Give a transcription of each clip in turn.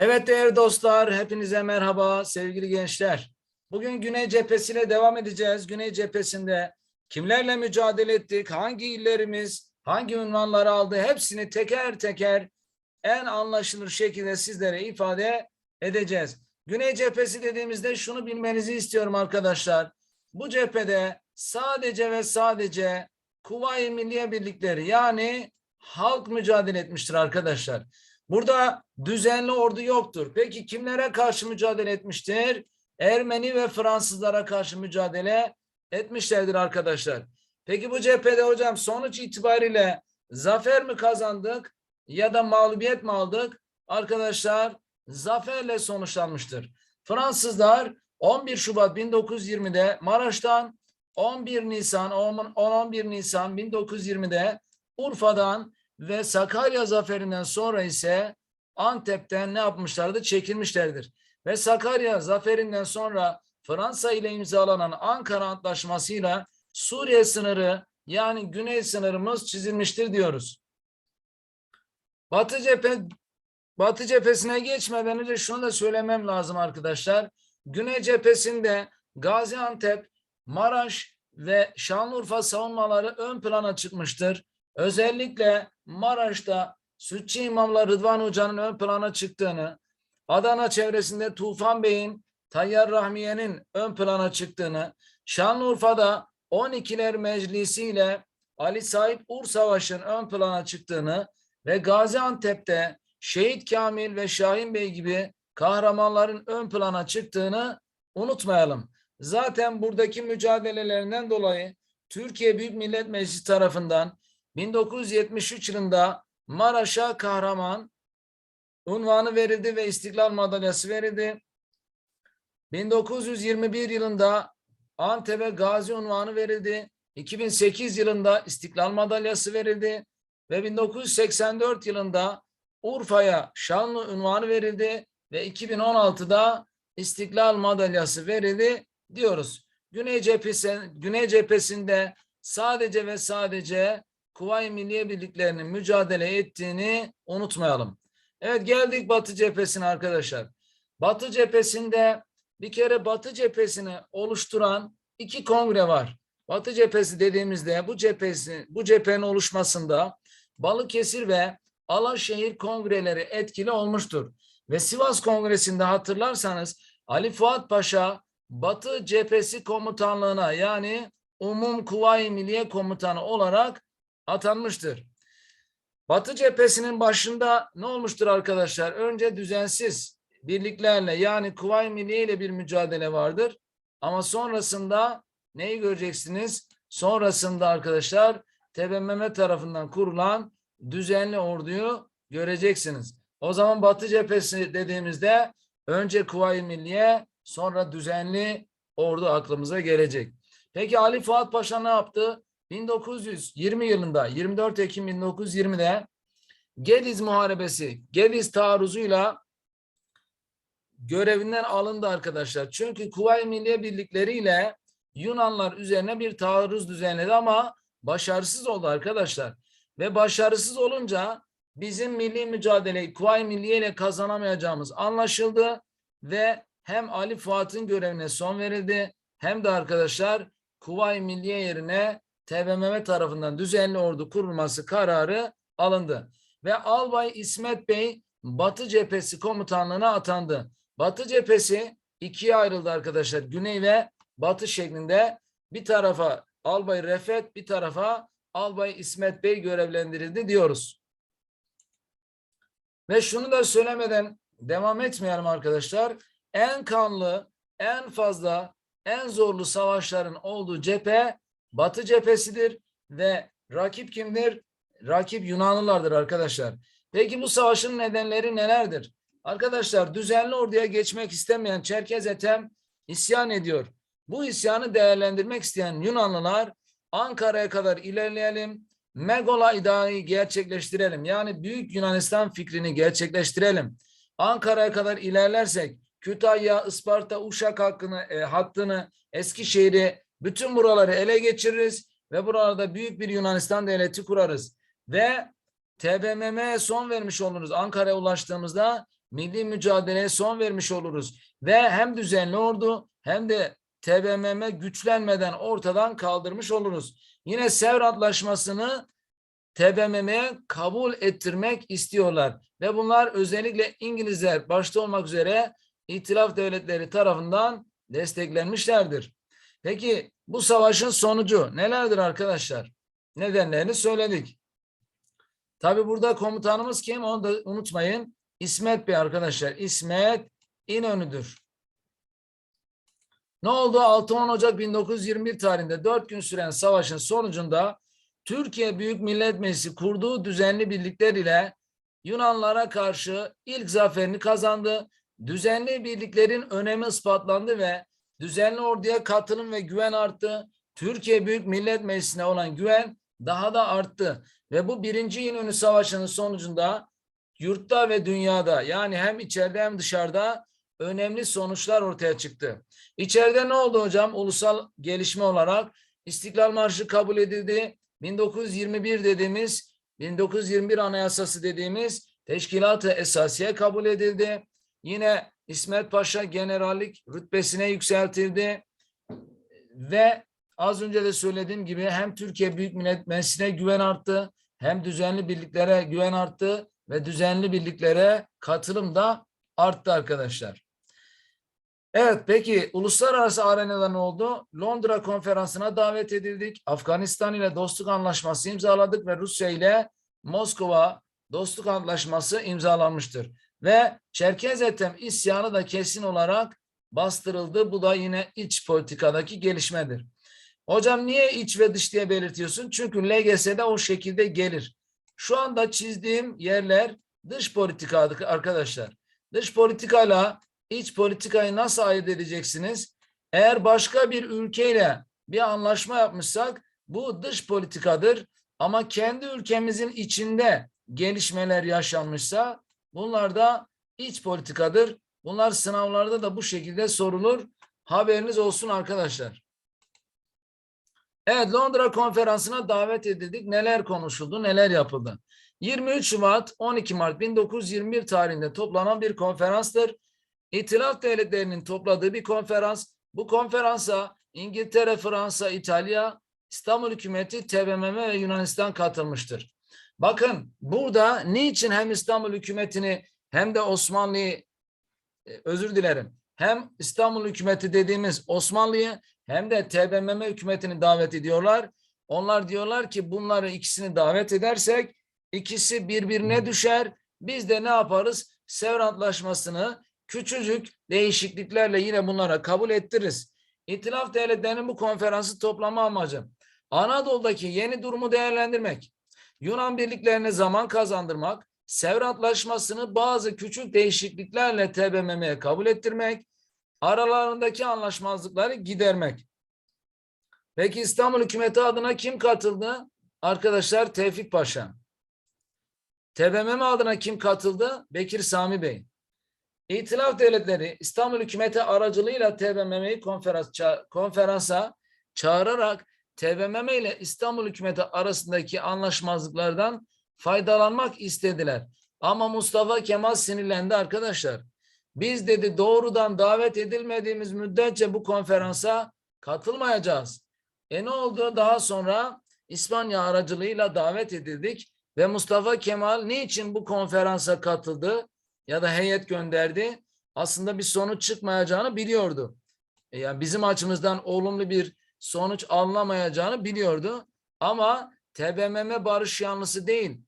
Evet değerli dostlar, hepinize merhaba sevgili gençler. Bugün Güney cephesiyle devam edeceğiz. Güney cephesinde kimlerle mücadele ettik, hangi illerimiz, hangi ünvanları aldı hepsini teker teker en anlaşılır şekilde sizlere ifade edeceğiz. Güney cephesi dediğimizde şunu bilmenizi istiyorum arkadaşlar. Bu cephede sadece ve sadece Kuvayi Milliye Birlikleri yani halk mücadele etmiştir arkadaşlar. Burada düzenli ordu yoktur. Peki kimlere karşı mücadele etmiştir? Ermeni ve Fransızlara karşı mücadele etmişlerdir arkadaşlar. Peki bu cephede hocam sonuç itibariyle zafer mi kazandık ya da mağlubiyet mi aldık? Arkadaşlar zaferle sonuçlanmıştır. Fransızlar 11 Şubat 1920'de Maraş'tan 11 Nisan 10-11 Nisan 1920'de Urfa'dan ve Sakarya zaferinden sonra ise Antep'ten ne yapmışlardı? Çekilmişlerdir. Ve Sakarya zaferinden sonra Fransa ile imzalanan Ankara Antlaşması'yla Suriye sınırı yani güney sınırımız çizilmiştir diyoruz. Batı cephe Batı cephesine geçmeden önce şunu da söylemem lazım arkadaşlar. Güney cephesinde Gaziantep, Maraş ve Şanlıurfa savunmaları ön plana çıkmıştır. Özellikle Maraş'ta Sütçü imamlar Rıdvan Hoca'nın ön plana çıktığını, Adana çevresinde Tufan Bey'in, Tayyar Rahmiye'nin ön plana çıktığını, Şanlıurfa'da 12'ler Meclisi ile Ali Said Ur Savaşı'nın ön plana çıktığını ve Gaziantep'te Şehit Kamil ve Şahin Bey gibi kahramanların ön plana çıktığını unutmayalım. Zaten buradaki mücadelelerinden dolayı Türkiye Büyük Millet Meclisi tarafından 1973 yılında Maraş'a kahraman unvanı verildi ve İstiklal Madalyası verildi. 1921 yılında Antep'e Gazi unvanı verildi. 2008 yılında İstiklal Madalyası verildi ve 1984 yılında Urfa'ya Şanlı unvanı verildi ve 2016'da İstiklal Madalyası verildi diyoruz. Güney cephesi, Güney cephesinde sadece ve sadece Kuvayi Milliye Birliklerinin mücadele ettiğini unutmayalım. Evet geldik Batı cephesine arkadaşlar. Batı cephesinde bir kere Batı cephesini oluşturan iki kongre var. Batı cephesi dediğimizde bu cephesi bu cephenin oluşmasında Balıkesir ve Alaşehir kongreleri etkili olmuştur. Ve Sivas Kongresi'nde hatırlarsanız Ali Fuat Paşa Batı cephesi komutanlığına yani Umum Kuvayi Milliye Komutanı olarak atanmıştır. Batı cephesinin başında ne olmuştur arkadaşlar? Önce düzensiz birliklerle yani Kuvayi Milliye ile bir mücadele vardır. Ama sonrasında neyi göreceksiniz? Sonrasında arkadaşlar TBMM tarafından kurulan düzenli orduyu göreceksiniz. O zaman Batı cephesi dediğimizde önce Kuvayi Milliye sonra düzenli ordu aklımıza gelecek. Peki Ali Fuat Paşa ne yaptı? 1920 yılında 24 Ekim 1920'de Gediz Muharebesi, Gediz taarruzuyla görevinden alındı arkadaşlar. Çünkü Kuvayi Milliye Birlikleri ile Yunanlar üzerine bir taarruz düzenledi ama başarısız oldu arkadaşlar. Ve başarısız olunca bizim milli mücadeleyi Kuvayi Milliye ile kazanamayacağımız anlaşıldı ve hem Ali Fuat'ın görevine son verildi hem de arkadaşlar Kuvayi Milliye yerine TBMM tarafından düzenli ordu kurulması kararı alındı. Ve Albay İsmet Bey Batı Cephesi komutanlığına atandı. Batı Cephesi ikiye ayrıldı arkadaşlar. Güney ve Batı şeklinde bir tarafa Albay Refet bir tarafa Albay İsmet Bey görevlendirildi diyoruz. Ve şunu da söylemeden devam etmeyelim arkadaşlar. En kanlı, en fazla, en zorlu savaşların olduğu cephe Batı cephesidir ve rakip kimdir? Rakip Yunanlılardır arkadaşlar. Peki bu savaşın nedenleri nelerdir? Arkadaşlar düzenli orduya geçmek istemeyen Çerkez Ethem isyan ediyor. Bu isyanı değerlendirmek isteyen Yunanlılar Ankara'ya kadar ilerleyelim. Megola iddiayı gerçekleştirelim. Yani Büyük Yunanistan fikrini gerçekleştirelim. Ankara'ya kadar ilerlersek Kütahya, Isparta, Uşak hakkını, e, hattını, Eskişehir'i bütün buraları ele geçiririz ve buralarda büyük bir Yunanistan devleti kurarız. Ve TBMM'ye son vermiş oluruz Ankara'ya ulaştığımızda milli mücadeleye son vermiş oluruz. Ve hem düzenli ordu hem de TBMM güçlenmeden ortadan kaldırmış oluruz. Yine Sevr Antlaşması'nı TBMM'ye kabul ettirmek istiyorlar. Ve bunlar özellikle İngilizler başta olmak üzere İtilaf devletleri tarafından desteklenmişlerdir. Peki bu savaşın sonucu nelerdir arkadaşlar? Nedenlerini söyledik. Tabi burada komutanımız kim onu da unutmayın. İsmet Bey arkadaşlar. İsmet İnönü'dür. Ne oldu? 6-10 Ocak 1921 tarihinde 4 gün süren savaşın sonucunda Türkiye Büyük Millet Meclisi kurduğu düzenli birlikler ile Yunanlara karşı ilk zaferini kazandı. Düzenli birliklerin önemi ispatlandı ve düzenli orduya katılım ve güven arttı. Türkiye Büyük Millet Meclisi'ne olan güven daha da arttı. Ve bu birinci İnönü Savaşı'nın sonucunda yurtta ve dünyada yani hem içeride hem dışarıda önemli sonuçlar ortaya çıktı. İçeride ne oldu hocam? Ulusal gelişme olarak İstiklal Marşı kabul edildi. 1921 dediğimiz 1921 Anayasası dediğimiz Teşkilat-ı Esasiye kabul edildi. Yine İsmet Paşa generallik rütbesine yükseltildi. Ve az önce de söylediğim gibi hem Türkiye Büyük Millet Meclisi'ne güven arttı, hem düzenli birliklere güven arttı ve düzenli birliklere katılım da arttı arkadaşlar. Evet peki uluslararası arenada ne oldu? Londra konferansına davet edildik. Afganistan ile dostluk anlaşması imzaladık ve Rusya ile Moskova dostluk anlaşması imzalanmıştır. Ve Çerkez Etem isyanı da kesin olarak bastırıldı. Bu da yine iç politikadaki gelişmedir. Hocam niye iç ve dış diye belirtiyorsun? Çünkü LGS'de o şekilde gelir. Şu anda çizdiğim yerler dış politika arkadaşlar. Dış politikayla iç politikayı nasıl ayırt edeceksiniz? Eğer başka bir ülkeyle bir anlaşma yapmışsak bu dış politikadır. Ama kendi ülkemizin içinde gelişmeler yaşanmışsa bunlar da iç politikadır. Bunlar sınavlarda da bu şekilde sorulur. Haberiniz olsun arkadaşlar. Evet Londra konferansına davet edildik. Neler konuşuldu, neler yapıldı? 23 Şubat 12 Mart 1921 tarihinde toplanan bir konferanstır. İtilaf devletlerinin topladığı bir konferans. Bu konferansa İngiltere, Fransa, İtalya, İstanbul hükümeti, TBMM ve Yunanistan katılmıştır. Bakın burada niçin hem İstanbul hükümetini hem de Osmanlı'yı e, özür dilerim hem İstanbul hükümeti dediğimiz Osmanlı'yı hem de TBMM hükümetini davet ediyorlar. Onlar diyorlar ki bunları ikisini davet edersek ikisi birbirine düşer. Biz de ne yaparız? Sevr Antlaşması'nı küçücük değişikliklerle yine bunlara kabul ettiririz. İtilaf devletlerinin bu konferansı toplama amacı Anadolu'daki yeni durumu değerlendirmek, Yunan birliklerine zaman kazandırmak, Sevr Antlaşması'nı bazı küçük değişikliklerle TBMM'ye kabul ettirmek, aralarındaki anlaşmazlıkları gidermek. Peki İstanbul hükümeti adına kim katıldı? Arkadaşlar Tevfik Paşa. TBMM adına kim katıldı? Bekir Sami Bey. İtilaf devletleri İstanbul hükümeti aracılığıyla TBMM'yi konferansa çağırarak TBMM ile İstanbul hükümeti arasındaki anlaşmazlıklardan faydalanmak istediler. Ama Mustafa Kemal sinirlendi arkadaşlar. Biz dedi doğrudan davet edilmediğimiz müddetçe bu konferansa katılmayacağız. E ne oldu? Daha sonra İspanya aracılığıyla davet edildik ve Mustafa Kemal niçin bu konferansa katıldı ya da heyet gönderdi? Aslında bir sonuç çıkmayacağını biliyordu. E yani bizim açımızdan olumlu bir sonuç alınamayacağını biliyordu. Ama TBMM barış yanlısı değil.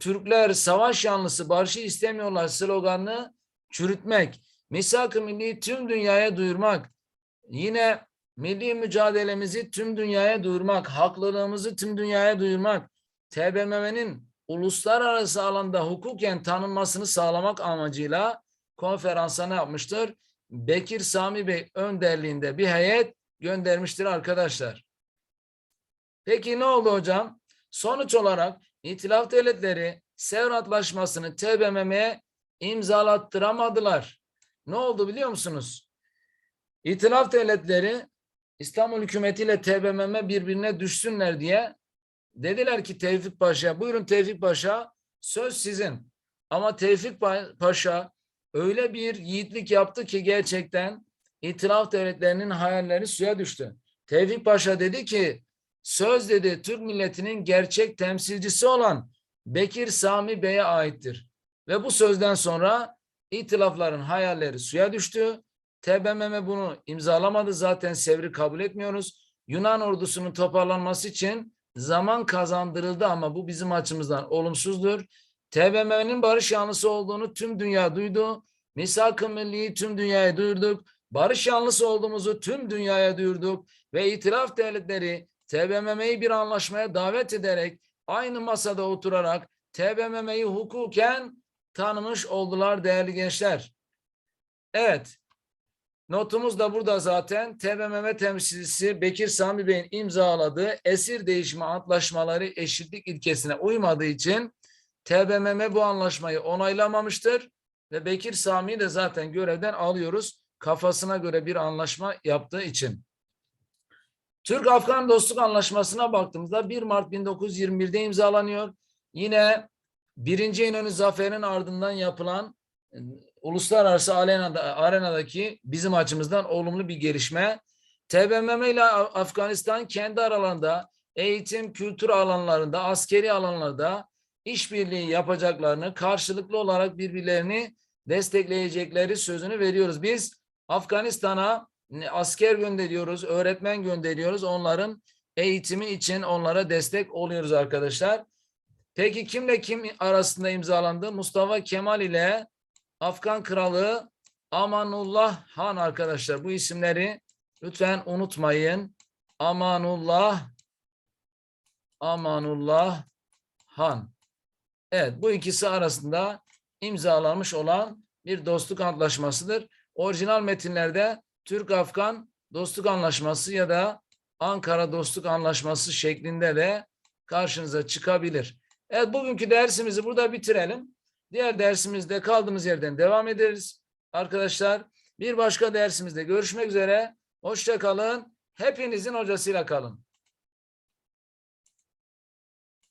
Türkler savaş yanlısı barışı istemiyorlar sloganını çürütmek. Misak-ı milli tüm dünyaya duyurmak. Yine milli mücadelemizi tüm dünyaya duyurmak, haklılığımızı tüm dünyaya duyurmak. TBMM'nin uluslararası alanda hukuken tanınmasını sağlamak amacıyla konferansa ne yapmıştır? Bekir Sami Bey önderliğinde bir heyet göndermiştir arkadaşlar. Peki ne oldu hocam? Sonuç olarak İtilaf Devletleri Sevr Antlaşması'nı TBMM'ye imzalattıramadılar. Ne oldu biliyor musunuz? İtilaf Devletleri İstanbul hükümeti ile TBMM birbirine düşsünler diye dediler ki Tevfik Paşa buyurun Tevfik Paşa söz sizin. Ama Tevfik Paşa öyle bir yiğitlik yaptı ki gerçekten İtilaf devletlerinin hayalleri suya düştü. Tevfik Paşa dedi ki söz dedi Türk milletinin gerçek temsilcisi olan Bekir Sami Bey'e aittir. Ve bu sözden sonra itilafların hayalleri suya düştü. TBMM bunu imzalamadı. Zaten Sevr'i kabul etmiyoruz. Yunan ordusunun toparlanması için zaman kazandırıldı ama bu bizim açımızdan olumsuzdur. TBMM'nin barış yanlısı olduğunu tüm dünya duydu. Misak-ı Milli'yi tüm dünyaya duyurduk. Barış yanlısı olduğumuzu tüm dünyaya duyurduk. Ve itiraf devletleri TBMM'yi bir anlaşmaya davet ederek aynı masada oturarak TBMM'yi hukuken tanımış oldular değerli gençler. Evet. Notumuz da burada zaten. TBMM temsilcisi Bekir Sami Bey'in imzaladığı esir değişimi antlaşmaları eşitlik ilkesine uymadığı için TBMM bu anlaşmayı onaylamamıştır ve Bekir Sami'yi de zaten görevden alıyoruz kafasına göre bir anlaşma yaptığı için. Türk-Afgan Dostluk Anlaşması'na baktığımızda 1 Mart 1921'de imzalanıyor. Yine birinci İnönü Zaferi'nin ardından yapılan e, uluslararası arenada, arenadaki bizim açımızdan olumlu bir gelişme. TBMM ile Afganistan kendi aralarında eğitim, kültür alanlarında, askeri alanlarda işbirliği yapacaklarını, karşılıklı olarak birbirlerini destekleyecekleri sözünü veriyoruz. Biz Afganistan'a asker gönderiyoruz, öğretmen gönderiyoruz. Onların eğitimi için onlara destek oluyoruz arkadaşlar. Peki kimle kim arasında imzalandı? Mustafa Kemal ile Afgan Kralı Amanullah Han arkadaşlar. Bu isimleri lütfen unutmayın. Amanullah Amanullah Han. Evet bu ikisi arasında imzalanmış olan bir dostluk antlaşmasıdır. Orijinal metinlerde Türk-Afgan Dostluk Anlaşması ya da Ankara Dostluk Anlaşması şeklinde de karşınıza çıkabilir. Evet bugünkü dersimizi burada bitirelim. Diğer dersimizde kaldığımız yerden devam ederiz. Arkadaşlar bir başka dersimizde görüşmek üzere. Hoşça kalın. Hepinizin hocasıyla kalın.